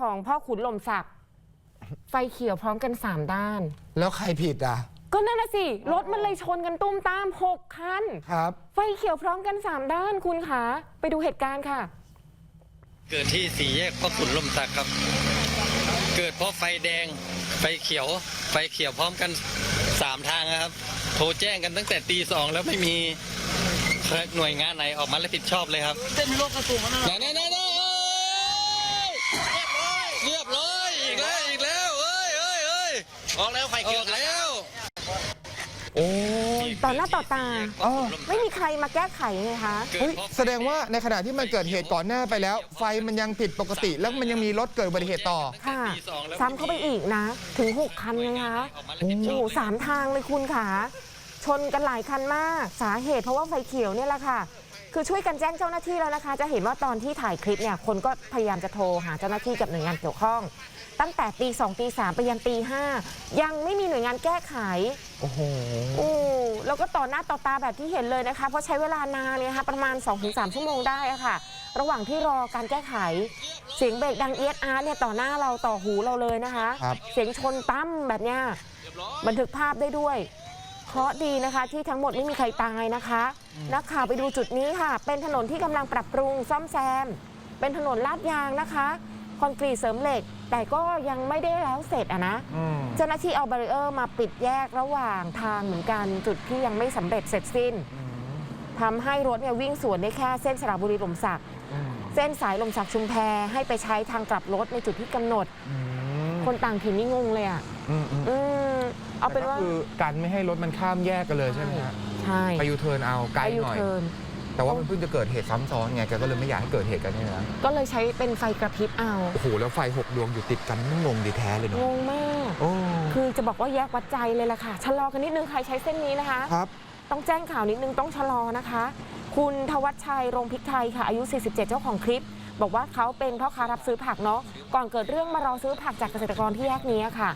ของพ่อขุนลมศักดิ์ไฟเขียวพร้อมกัน3ด้าน แล้วใครผิดอะ ก็นั่นน่ะสิ รถมันเลยชนกันตุ้มตาม6คัน ครับ ไฟเขียวพร้อมกัน3ด้านคุณคะไปดูเหตุการณ์ค่ะ เกิดที่สี่แยกพ่อขุนลมศักดิ์ครับ เกิดเพราะไฟแดง ไฟเขียว ไฟเขียวพร้อมกันสามทางนะครับ โทรแจ้งกันตั้งแต่ตีสองแล้วไม่มีหน่วยงานไหนออกมารับผิดชอบเลยครับเส้นโลกกระตุกมันไหนไหนไหนไหนเรียบร้อยอีกแล้วอีกแล้วเอ้ยเอ้ยเอ้ยออกแล้วไฟเขียวออกแล้วโอ้ยต่อหน้าต่อตา อ๋อไม่มีใครมาแก้ไขไงคะเฮ้ยแสดงว่าในขณะที่มันเกิดเหตุก่อนหน้าไปแล้ว ไฟมันยังผิดปกติ แล้วมันยังมีรถเกิดอุบัติเหตุต่อ ค่ะ ซ้ำเข้าไปอีกนะ ถึง 6 คันไงคะออกมารับผิดชโอ้อบโหสามทางเลยคุณค่ะ ชนกันหลายคันมาก สาเหตุเพราะว่าไฟเขียวเนี่ยแหละค่ะ คือช่วยกันแจ้งเจ้าหน้าที่แล้วนะคะ จะเห็นว่าตอนที่ถ่ายคลิปเนี่ยคนก็พยายามจะโทรหาเจ้าหน้าที่กับหน่วยงานเกี่ยวข้อง ตั้งแต่ตีสองตีสามไปยันตีห้ายังไม่มีหน่วยงานแก้ไขโอ้โหโอ้แล้วก็ต่อหน้าต่อตาแบบที่เห็นเลยนะคะ เพราะใช้เวลานานเลยนะคะประมาณ 2-3 ชั่วโมงได้อะค่ะ ระหว่างที่รอการแก้ไข เสียงเบรกดังเอียดอาร์เนี่ยต่อหน้าเราต่อหูเราเลยนะคะครับเสียงชนตั้มแบบเนี้ยบันทึกภาพได้ด้วยเค ราะห์ดีนะคะ ที่ทั้งหมดไม่มีใครตายนะคะนักข่าวไปดูจุดนี้ค่ะ เป็นถนนที่กำลังปรับปรุงซ่อมแซม เป็นถนนลาดยางนะคะ คอนกรีตเสริมเหล็ก แต่ก็ยังไม่ได้แล้วเสร็จอะนะอืมเจ้าหน้าที่เอาบารีเออร์มาปิดแยกระหว่างทางเหมือนกันจุดที่ยังไม่สำเร็จเสร็จสิ้นทำให้รถเนี่ยวิ่งสวนได้แค่เส้นสระบุรีลมศักดิ์อืมเส้นสายลมศักดิ์ชุมแพให้ไปใช้ทางกลับรถในจุดที่กำหนดอืมคนต่างถิ่นนี่งงเลยอะอืมอืมอืม เอาเป็นว่า แต่ก็คือกันไม่ให้รถมันข้ามแยกกันเลยใช่ไหมฮะใช่ไปยูเทิร์นเอาไกลไปยูหน่อยเทิร์นแต่ว่ามันเพิ่งจะเกิดเหตุซ้ำซ้อนไงแกก็เลยไม่อยากให้เกิดเหตุกันเนี่ยนะก็เลยใช้เป็นไฟกระพริบเอา โอ้โหแล้วไฟหกดวงอยู่ติดกันมันงงดีแท้เลยงเนาะงมาก โอ้คือจะบอกว่าแยกวัดใจเลยล่ะค่ะ ชะลอกันนิดนึง ใครใช้เส้นนี้นะคะ ครับ ต้องแจ้งข่าวนิดนึงต้องชะลอนะคะ คุณทวัชชัยโรงพริกไทยค่ะ อายุ 47 เจ้าของคลิป บอกว่าเขาเป็นพ่อค้ารับซื้อผักเนาะก่อนเกิดเรื่องมารอซื้อผักจากเกษตรกรที่แยกนี้ค่ะ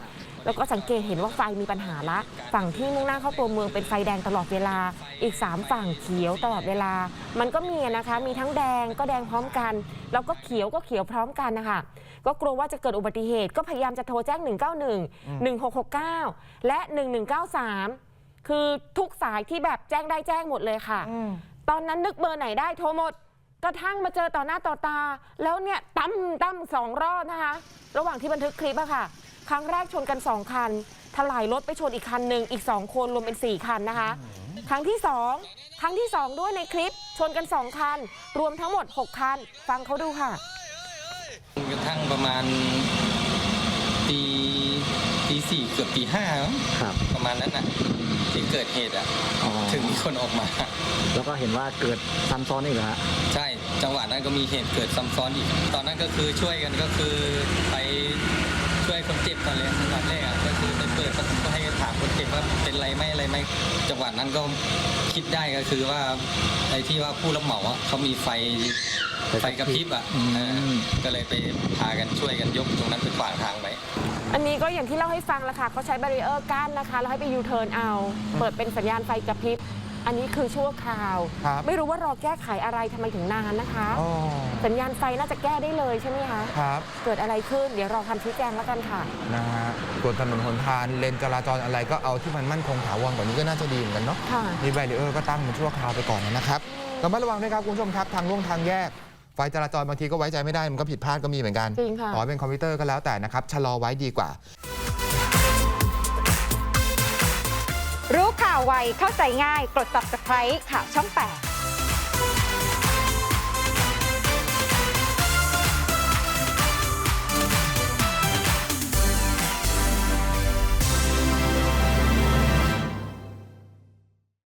แล้วก็สังเกตเห็นว่าไฟมีปัญหาละ ฝั่งที่มุ่งหน้าเข้าตัวเมืองเป็นไฟแดงตลอดเวลา อีก 3 ฝั่งเขียวตลอดเวลา มันก็มีนะคะ มีทั้งแดงก็แดงพร้อมกัน แล้วก็เขียวก็เขียวพร้อมกันนะคะ ก็กลัวว่าจะเกิดอุบัติเหตุ ก็พยายามจะโทรแจ้ง 191 1669 และ 1193 คือทุกสายที่แบบแจ้งได้แจ้งหมดเลยค่ะ ตอนนั้นนึกเบอร์ไหนได้โทรหมดกระทั่งมาเจอต่อหน้าต่อตา แล้วเนี่ยตั้มตั้มสองรอบนะคะ ระหว่างที่บันทึกคลิปอะค่ะ ครั้งแรกชนกันสองคัน ถลายรถไปชนอีกคันหนึ่งอีกสองคนรวมเป็นสี่คันนะคะ ครั้งที่สองครั้งที่สองด้วยในคลิปชนกันสองคัน รวมทั้งหมดหกคัน ฟังเขาดูค่ะกระทั่งประมาณตีตีสี่เกือบตีห้ามั้งครับ ประมาณนั้นน่ะที่เกิดเหตุอะอ๋อถึงมีคนออกมา แล้วก็เห็นว่าเกิดซ้ำซ้อนอีกเหรอฮะใช่จังหวะนั้นก็มีเหตุเกิดซ้ำซ้อนอีก ตอนนั้นก็คือช่วยกันก็คือไป ช่วยคนเจ็บก่อนเลยอันดับแรกอะก็คือไปเปิดประตูก็ให้ถามคนเจ็บว่าเป็นไรไหมอะไรไหมจังหวะนั้นก็คิดได้ก็คือว่าไอ้ที่ว่าผู้รับเหมาอะเขามีไฟไฟกระพริบอะอืมเออก็เลยไปพากันช่วยกันยกตรงนั้นไปขวางทางไว้ อันนี้ก็อย่างที่เล่าให้ฟังละค่ะเขาใช้บารีเออร์กั้นนะคะ แล้วให้ไปยูเทิร์นเอา เปิดเป็นสัญญาณไฟกระพริบ อันนี้คือชั่วคราว ครับไม่รู้ว่ารอแก้ไขอะไรทำไมถึงนานนะคะ อ๋อสัญญาณไฟน่าจะแก้ได้เลยใช่ไหมคะ ครับเกิดอะไรขึ้น เดี๋ยวรอคำชี้แจงแล้วกันค่ะ นะฮะส่วนถนนหนทางเลนจราจรอะไรก็เอาที่มันมั่นคงถาวรกว่านี้ก็น่าจะดีเหมือนกันเนาะ ค่ะ มีแบรีเออร์ก็ตั้งเป็นชั่วคราวไปก่อนนะครับระมัดระวังด้วยครับคุณผู้ชมครับ ทางล่วงทางแยก ไฟจราจรบางทีก็ไว้ใจไม่ได้ มันก็ผิดพลาดก็มีเหมือนกันจริงค่ะ ขอให้เป็นคอมพิวเตอร์ก็แล้วแต่นะครับ ชะลอไว้ดีกว่าาวไวเข้าใจง่ายกด subscribe ข่าวช่อง 8